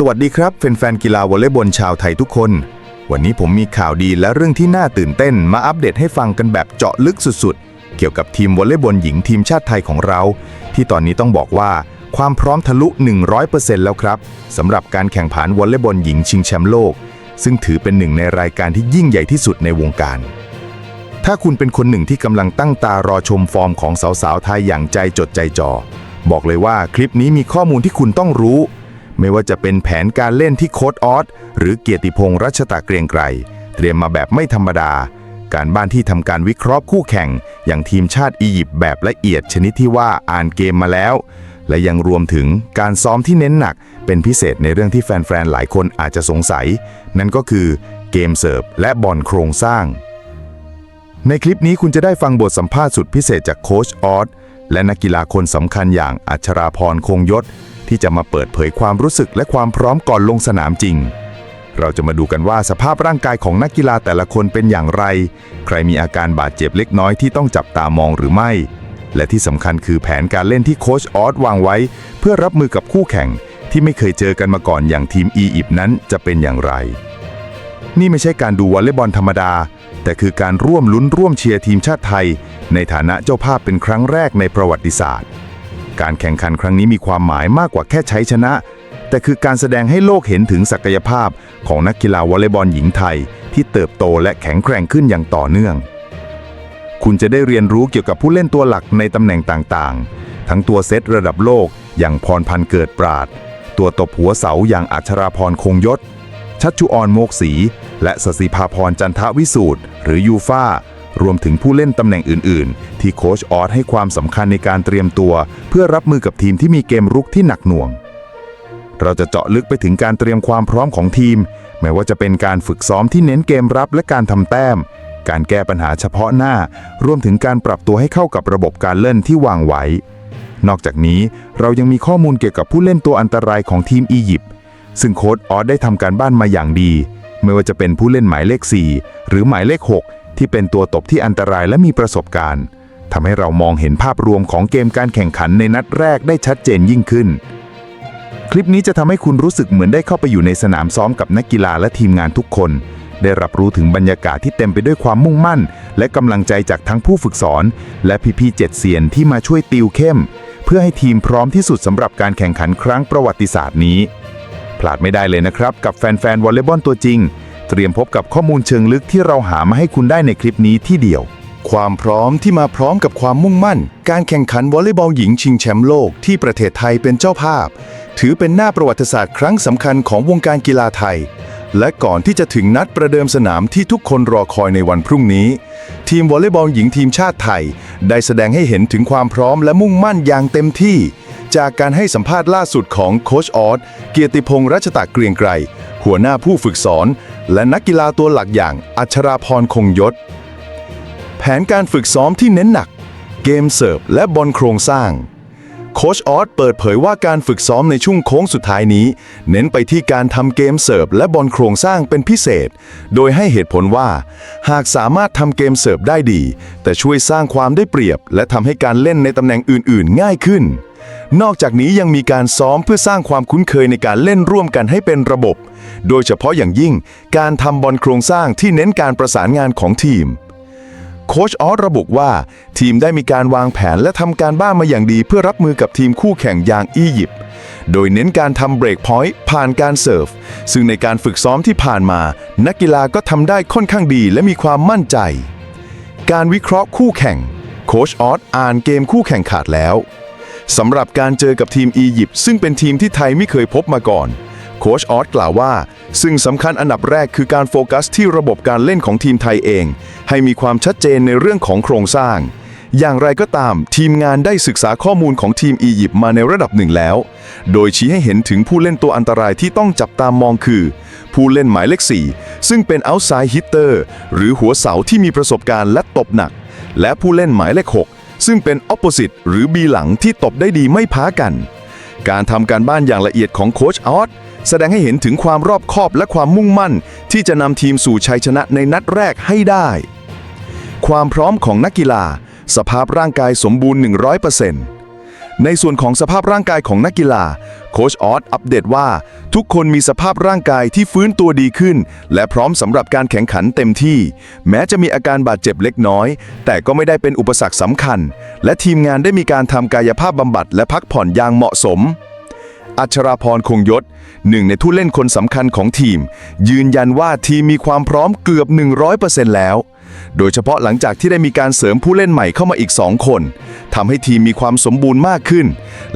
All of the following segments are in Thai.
สวัสดีครับแฟนๆกีฬาวอลเลย์บอลชาวไทยทุกคน วันนี้ผมมีข่าวดีและเรื่องที่น่าตื่นเต้นมาอัปเดตให้ฟังกันแบบเจาะลึกสุดๆ เกี่ยวกับทีมวอลเลย์บอลหญิงทีมชาติไทยของเรา ที่ตอนนี้ต้องบอกว่าความพร้อมทะลุ 100%แล้วครับสำหรับการแข่งขันวอลเลย์บอลหญิงชิงแชมป์โลก ซึ่งถือเป็นหนึ่งในรายการที่ยิ่งใหญ่ที่สุดในวงการ ถ้าคุณเป็นคนหนึ่งที่กำลังตั้งตารอชมฟอร์มของสาวๆไทยอย่างใจจดใจจ่อบอกเลยว่าคลิปนี้มีข้อมูลที่คุณต้องรู้ ไม่ว่าจะเป็นแผนการเล่นที่โค้ดออสหรือเกียรติพงษ์รัชตะเกรียงไกรเตรียมมาแบบไม่ธรรมดา การบ้านที่ทำการวิเคราะห์คู่แข่ง อย่างทีมชาติอียิปต์แบบละเอียดชนิดที่ว่าอ่านเกมมาแล้ว และยังรวมถึงการซ้อมที่เน้นหนัก เป็นพิเศษในเรื่องที่แฟนๆหลายคนอาจจะสงสัย นั่นก็คือเกมเสิร์ฟและบอลโครงสร้าง ในคลิปนี้คุณจะได้ฟังบทสัมภาษณ์สุดพิเศษจากโค้ชออสและนักกีฬาคนสำคัญอย่างอัชราพรคงยศ ที่จะมาเปิดเผยความรู้สึกและความพร้อมก่อนลงสนามจริง เราจะมาดูกันว่าสภาพร่างกายของนักกีฬาแต่ละคนเป็นอย่างไร ใครมีอาการบาดเจ็บเล็กน้อยที่ต้องจับตามองหรือไม่ และที่สำคัญคือแผนการเล่นที่โค้ชออสวางไว้ เพื่อรับมือกับคู่แข่งที่ไม่เคยเจอกันมาก่อนอย่างทีมอียิปต์นั้นจะเป็นอย่างไร นี่ไม่ใช่การดูวอลเลย์บอลธรรมดา แต่คือการร่วมลุ้นร่วมเชียร์ทีมชาติไทย ในฐานะเจ้าภาพเป็นครั้งแรกในประวัติศาสตร์ การแข่งขันครั้งนี้มีความหมายมากกว่าแค่ใช้ชนะ แต่คือการแสดงให้โลกเห็นถึงศักยภาพของนักกีฬาวอลเลย์บอลหญิงไทย ที่เติบโตและแข็งแกร่งขึ้นอย่างต่อเนื่อง คุณจะได้เรียนรู้เกี่ยวกับผู้เล่นตัวหลักในตำแหน่งต่างๆ ทั้งตัวเซตระดับโลกอย่างพรพันธ์เกิดปราด ตัวตบหัวเสาอย่างอัชราพรคงยศ ชัชชุออนโมกศรีและสศิภาพรจันทวิสูตรหรือยูฟ่า รวมถึงผู้เล่นตำแหน่งอื่น ๆ ที่โค้ชออสให้ความสำคัญในการเตรียมตัว เพื่อรับมือกับทีมที่มีเกมรุกที่หนักหน่วง เราจะเจาะลึกไปถึงการเตรียมความพร้อมของทีม ไม่ว่าจะเป็นการฝึกซ้อมที่เน้นเกมรับและการทำแต้ม การแก้ปัญหาเฉพาะหน้า รวมถึงการปรับตัวให้เข้ากับระบบการเล่นที่วางไว้ นอกจากนี้เรายังมีข้อมูลเกี่ยวกับผู้เล่นตัวอันตรายของทีมอียิปต์ซึ่งโค้ชออสได้ทำการบ้านมาอย่างดี ไม่ว่าจะเป็นผู้เล่นหมายเลข 4 หรือหมายเลข 6 ที่เป็นตัวตบที่อันตรายและมีประสบการณ์ทำให้เรามองเห็นภาพรวมของเกมการแข่งขันในนัดแรกได้ชัดเจนยิ่งขึ้น คลิปนี้จะทำให้คุณรู้สึกเหมือนได้เข้าไปอยู่ในสนามซ้อมกับนักกีฬาและทีมงานทุกคน ได้รับรู้ถึงบรรยากาศที่เต็มไปด้วยความมุ่งมั่น และกำลังใจจากทั้งผู้ฝึกสอน และพี่ๆเจ็ดเซียนที่มาช่วยติวเข้ม เพื่อให้ทีมพร้อมที่สุดสำหรับการแข่งขันครั้งประวัติศาสตร์นี้ พลาดไม่ได้เลยนะครับ กับแฟนๆวอลเลย์บอลตัวจริง เตรียมพบกับข้อมูลเชิงลึกที่เราหามาให้คุณได้ในคลิปนี้ที่เดียว ความพร้อมที่มาพร้อมกับความมุ่งมั่น การแข่งขันวอลเลย์บอลหญิงชิงแชมป์โลกที่ประเทศไทยเป็นเจ้าภาพ ถือเป็นหน้าประวัติศาสตร์ครั้งสำคัญของวงการกีฬาไทย และก่อนที่จะถึงนัดประเดิมสนามที่ทุกคนรอคอยในวันพรุ่งนี้ ทีมวอลเลย์บอลหญิงทีมชาติไทย ได้แสดงให้เห็นถึงความพร้อมและมุ่งมั่นอย่างเต็มที่จากการให้สัมภาษณ์ล่าสุดของโคชออสเกียรติพงษ์รัชตะเกรียงไกรหัวหน้าผู้ฝึกสอน และนักกีฬาตัวหลักอย่างอัชราพรคงยศ แผนการฝึกซ้อมที่เน้นหนัก เกมเสิร์ฟและบอลโครงสร้าง โคชออสเปิดเผยว่าการฝึกซ้อมในช่วงโค้งสุดท้ายนี้ เน้นไปที่การทำเกมเสิร์ฟและบอลโครงสร้างเป็นพิเศษ โดยให้เหตุผลว่า หากสามารถทำเกมเสิร์ฟได้ดี แต่ช่วยสร้างความได้เปรียบ และทำให้การเล่นในตำแหน่งอื่น ๆ ง่ายขึ้น นอกจากนี้ยังมีการซ้อมเพื่อสร้างความคุ้นเคยในการเล่นร่วมกันให้เป็นระบบ โดยเฉพาะอย่างยิ่งการทำบอลโครงสร้างที่เน้นการประสานงานของทีม โค้ชออสระบุว่า ทีมได้มีการวางแผนและทำการบ้านมาอย่างดีเพื่อรับมือกับทีมคู่แข่งอย่างอียิปต์โดยเน้นการทำเบรกพอยต์ผ่านการเสิร์ฟ ซึ่งในการฝึกซ้อมที่ผ่านมา นักกีฬาก็ทำได้ค่อนข้างดีและมีความมั่นใจ การวิเคราะห์คู่แข่ง โค้ชออสอ่านเกมคู่แข่งขาดแล้ว สำหรับการเจอกับทีมอียิปต์ซึ่งเป็นทีมที่ไทยไม่เคยพบมาก่อน โค้ชออสกล่าวว่า ซึ่งสำคัญอันดับแรกคือการโฟกัสที่ระบบการเล่นของทีมไทยเอง ให้มีความชัดเจนในเรื่องของโครงสร้าง อย่างไรก็ตาม ทีมงานได้ศึกษาข้อมูลของทีมอียิปต์มาในระดับหนึ่งแล้ว โดยชี้ให้เห็นถึงผู้เล่นตัวอันตรายที่ต้องจับตามมองคือ ผู้เล่นหมายเลข4ซึ่งเป็น outside hitter หรือหัวเสาที่มีประสบการณ์และตบหนัก และผู้เล่นหมายเลข6 ซึ่งเป็นออปโปสิตหรือบีหลังที่ตบได้ดีไม่พ้ากัน การทำการบ้านอย่างละเอียดของโค้ชออสแสดงให้เห็นถึงความรอบคอบและความมุ่งมั่น ที่จะนำทีมสู่ชัยชนะในนัดแรกให้ได้ ความพร้อมของนักกีฬา สภาพร่างกายสมบูรณ์ 100% ในส่วนของสภาพร่างกายของนักกีฬา โค้ชออสอัปเดตว่า ทุกคนมีสภาพร่างกายที่ฟื้นตัวดีขึ้น และพร้อมสำหรับการแข่งขันเต็มที่ แม้จะมีอาการบาดเจ็บเล็กน้อย แต่ก็ไม่ได้เป็นอุปสรรคสำคัญ และทีมงานได้มีการทำกายภาพบำบัดและพักผ่อนอย่างเหมาะสมอัชราพรคงยศ หนึ่งในผู้เล่นคนสำคัญของทีม ยืนยันว่าทีมมีความพร้อมเกือบ 100%แล้ว โดยเฉพาะหลังจากที่ได้มีการเสริมผู้เล่นใหม่เข้ามาอีก 2 คนทำให้ทีมมีความสมบูรณ์มากขึ้น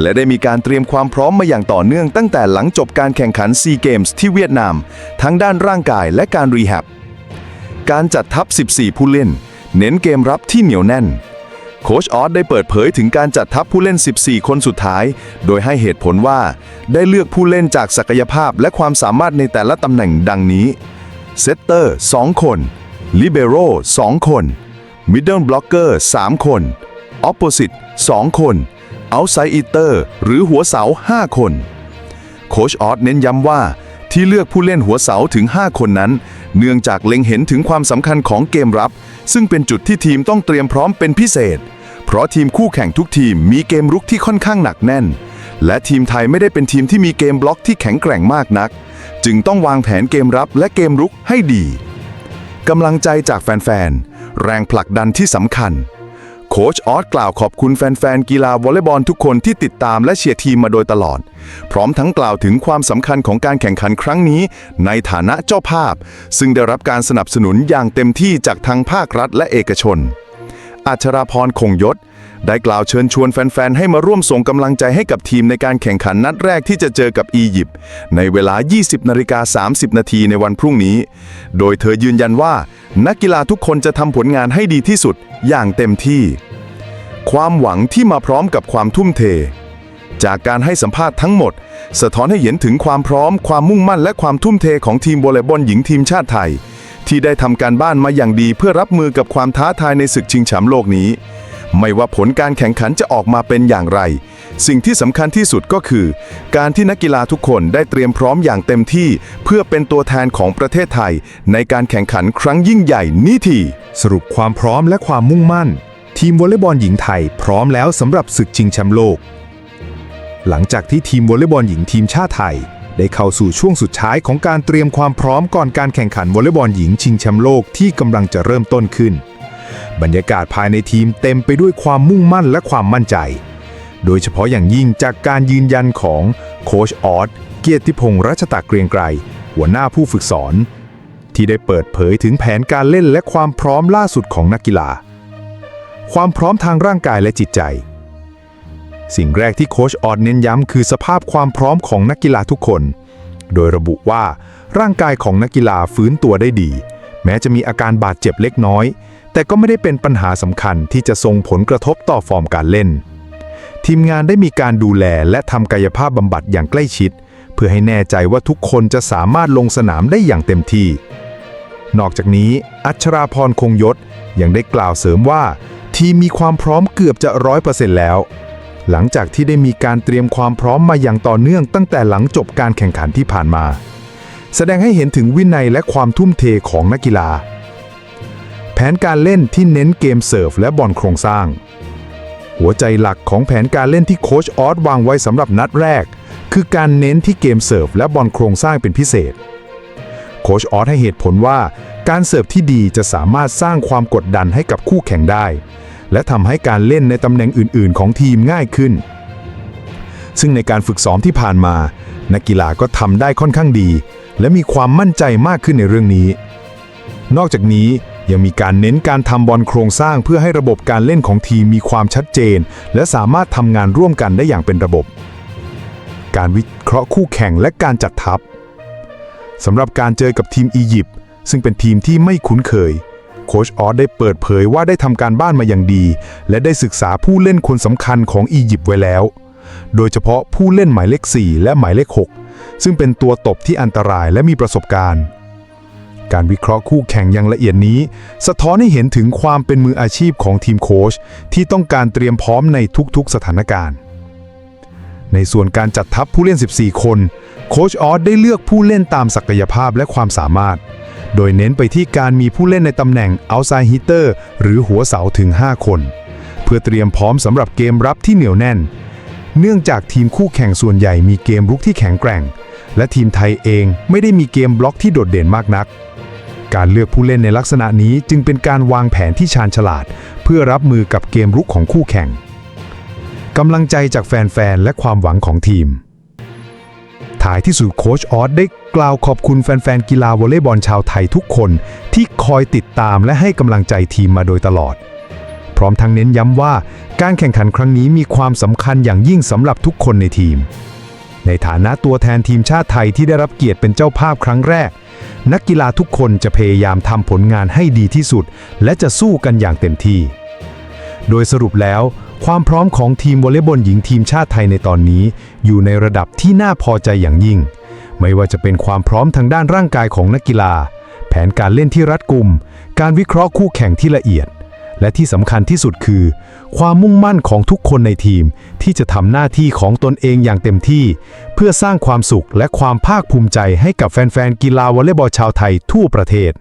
และได้มีการเตรียมความพร้อมมาอย่างต่อเนื่องตั้งแต่หลังจบการแข่งขันซีเกมส์ที่เวียดนาม ทั้งด้านร่างกายและการรีแฮบการจัดทัพ 14 ผู้เล่น เน้นเกมรับที่เหนียวแน่นโคชออสได้เปิดเผยถึงการจัดทัพผู้เล่น 14 คนสุดท้าย โดยให้เหตุผลว่า ได้เลือกผู้เล่นจากศักยภาพและความสามารถในแต่ละตำแหน่งดังนี้ เซตเตอร์ 2 คน ลิเบโร่2คนมิดเดิลบล็อกเกอร์3คนออปโปสิต2คนเอาไซอิเตอร์หรือหัวเสา 5 คน โคชออสเน้นย้ำว่าที่เลือกผู้เล่นหัวเสาถึง 5 คนนั้น เนื่องจากเล็งเห็นถึงความสำคัญของเกมรับ ซึ่งเป็นจุดที่ทีมต้องเตรียมพร้อมเป็นพิเศษ เพราะทีมคู่แข่งทุกทีมมีเกมรุกที่ค่อนข้างหนักแน่น และทีมไทยไม่ได้เป็นทีมที่มีเกมบล็อกที่แข็งแกร่งมากนัก จึงต้องวางแผนเกมรับและเกมรุกให้ดี กำลังใจจากแฟนๆ แรงผลักดันที่สำคัญ โค้ชออสกล่าวขอบคุณแฟนๆ กีฬาวอลเลย์บอลทุกคนที่ติดตามและเชียร์ทีมมาโดยตลอด พร้อมทั้งกล่าวถึงความสำคัญของการแข่งขันครั้งนี้ ในฐานะเจ้าภาพ ซึ่งได้รับการสนับสนุนอย่างเต็มที่จากทั้งภาครัฐและเอกชน อัชราพรคงยศ ได้กล่าวเชิญชวนแฟน ๆ ให้มาร่วมส่งกำลังใจให้กับทีมในการแข่งขันนัดแรกที่จะเจอกับอียิปต์ในเวลา 20นาฬิกา30 นาทีในวันพรุ่งนี้ โดยเธอยืนยันว่า นักกีฬาทุกคนจะทำผลงานให้ดีที่สุดอย่างเต็มที่ ความหวังที่มาพร้อมกับความทุ่มเท จากการให้สัมภาษณ์ทั้งหมด สะท้อนให้เห็นถึงความพร้อม ความมุ่งมั่นและความทุ่มเทของทีมวอลเลย์บอลหญิงทีมชาติไทย ที่ได้ทำการบ้านมาอย่างดีเพื่อรับมือกับความท้าทายในศึกชิงแชมป์โลกนี้ ไม่ว่าผลการแข่งขันจะออกมาเป็นอย่างไร สิ่งที่สำคัญที่สุดก็คือ การที่นักกีฬาทุกคนได้เตรียมพร้อมอย่างเต็มที่ เพื่อเป็นตัวแทนของประเทศไทย ในการแข่งขันครั้งยิ่งใหญ่นี้ที สรุปความพร้อมและความมุ่งมั่น ทีมวอลเลย์บอลหญิงไทย พร้อมแล้วสำหรับศึกชิงแชมป์โลก หลังจากที่ทีมวอลเลย์บอลหญิงทีมชาติไทย ได้เข้าสู่ช่วงสุดท้ายของการเตรียมความพร้อมก่อนการแข่งขันวอลเลย์บอลหญิงชิงแชมป์โลกที่กำลังจะเริ่มต้นขึ้น บรรยากาศภายในทีมเต็มไปด้วยความมุ่งมั่นและความมั่นใจ โดยเฉพาะอย่างยิ่งจากการยืนยันของโค้ชออสเกียรติพงษ์รัชตะเกรียงไกรหัวหน้าผู้ฝึกสอน ที่ได้เปิดเผยถึงแผนการเล่นและความพร้อมล่าสุดของนักกีฬา ความพร้อมทางร่างกายและจิตใจ สิ่งแรกที่โค้ชออดเน้นย้ำคือสภาพความพร้อมของนักกีฬาทุกคน โดยระบุว่าร่างกายของนักกีฬาฟื้นตัวได้ดี แม้จะมีอาการบาดเจ็บเล็กน้อย แต่ก็ไม่ได้เป็นปัญหาสำคัญที่จะส่งผลกระทบต่อฟอร์มการเล่น ทีมงานได้มีการดูแลและทำกายภาพบำบัดอย่างใกล้ชิด เพื่อให้แน่ใจว่าทุกคนจะสามารถลงสนามได้อย่างเต็มที่ นอกจากนี้อัชราพรคงยศยังได้กล่าวเสริมว่า ทีมมีความพร้อมเกือบจะร้อยเปอร์เซ็นต์แล้ว หลังจากที่ได้มีการเตรียมความพร้อมมาอย่างต่อเนื่องตั้งแต่หลังจบการแข่งขันที่ผ่านมา แสดงให้เห็นถึงวินัยและความทุ่มเทของนักกีฬา ผนการเล่นที่เน้นเกมเสิร์ฟและบอลโครงสร้าง หัวใจหลักของแผนการเล่นที่โค้ชออสวางไว้สำหรับนัดแรก คือการเน้นที่เกมเสิร์ฟและบอลโครงสร้างเป็นพิเศษ โค้ชออสให้เหตุผลว่า การเสิร์ฟที่ดีจะสามารถสร้างความกดดันให้กับคู่แข่งได้ และทำให้การเล่นในตำแหน่งอื่น ๆ ของทีมง่ายขึ้น ซึ่งในการฝึกซ้อมที่ผ่านมา นักกีฬาก็ทำได้ค่อนข้างดี และมีความมั่นใจมากขึ้นในเรื่องนี้ นอกจากนี้ ยังมีการเน้นการทำบอลโครงสร้างเพื่อให้ระบบการเล่นของทีมมีความชัดเจน และสามารถทำงานร่วมกันได้อย่างเป็นระบบ การวิเคราะห์คู่แข่งและการจัดทัพสำหรับการเจอกับทีมอียิปต์ซึ่งเป็นทีมที่ไม่คุ้นเคย โคชออสได้เปิดเผยว่าได้ทำการบ้านมาอย่างดี และได้ศึกษาผู้เล่นคนสำคัญของอียิปต์ไว้แล้ว โดยเฉพาะผู้เล่นหมายเลข 4 และหมายเลข 6 ซึ่งเป็นตัวตบที่อันตรายและมีประสบการณ์ การวิเคราะห์คู่แข่งอย่างละเอียดนี้ สะท้อนให้เห็นถึงความเป็นมืออาชีพของทีมโค้ชที่ต้องการเตรียมพร้อมในทุกๆ สถานการณ์ ในส่วนการจัดทัพผู้เล่น 14 คน โค้ชออสได้เลือกผู้เล่นตามศักยภาพและความสามารถ โดยเน้นไปที่การมีผู้เล่นในตำแหน่ง outside hitter หรือหัวเสาถึง 5 คน เพื่อเตรียมพร้อมสำหรับเกมรับที่เหนียวแน่น เนื่องจากทีมคู่แข่งส่วนใหญ่มีเกมรุกที่แข็งแกร่ง และทีมไทยเองไม่ได้มีเกมบล็อกที่โดดเด่นมากนัก การเลือกผู้เล่นในลักษณะนี้จึงเป็นการวางแผนที่ชาญฉลาด เพื่อรับมือกับเกมรุกของคู่แข่งกำลังใจจากแฟนๆ และความหวังของทีมท้ายที่สุดโค้ชออสได้กล่าวขอบคุณแฟนๆ กีฬาวอลเลย์บอลชาวไทยทุกคน ที่คอยติดตามและให้กำลังใจทีมมาโดยตลอด พร้อมทั้งเน้นย้ำว่าการแข่งขันครั้งนี้มีความสำคัญอย่างยิ่งสำหรับทุกคนในทีม ในฐานะตัวแทนทีมชาติไทยที่ได้รับเกียรติเป็นเจ้าภาพครั้งแรก นักกีฬาทุกคนจะพยายามทำผลงานให้ดีที่สุด และจะสู้กันอย่างเต็มที่ โดยสรุปแล้ว ความพร้อมของทีมวอลเลย์บอลหญิงทีมชาติไทยในตอนนี้ อยู่ในระดับที่น่าพอใจอย่างยิ่ง ไม่ว่าจะเป็นความพร้อมทางด้านร่างกายของนักกีฬา แผนการเล่นที่รัดกุม การวิเคราะห์คู่แข่งที่ละเอียด และที่สำคัญที่สุดคือ ความมุ่งมั่นของทุกคนในทีมที่จะทำหน้าที่ของตนเองอย่างเต็มที่ เพื่อสร้างความสุขและความภาคภูมิใจให้กับแฟนๆกีฬาวอลเลย์บอลชาวไทยทั่วประเทศ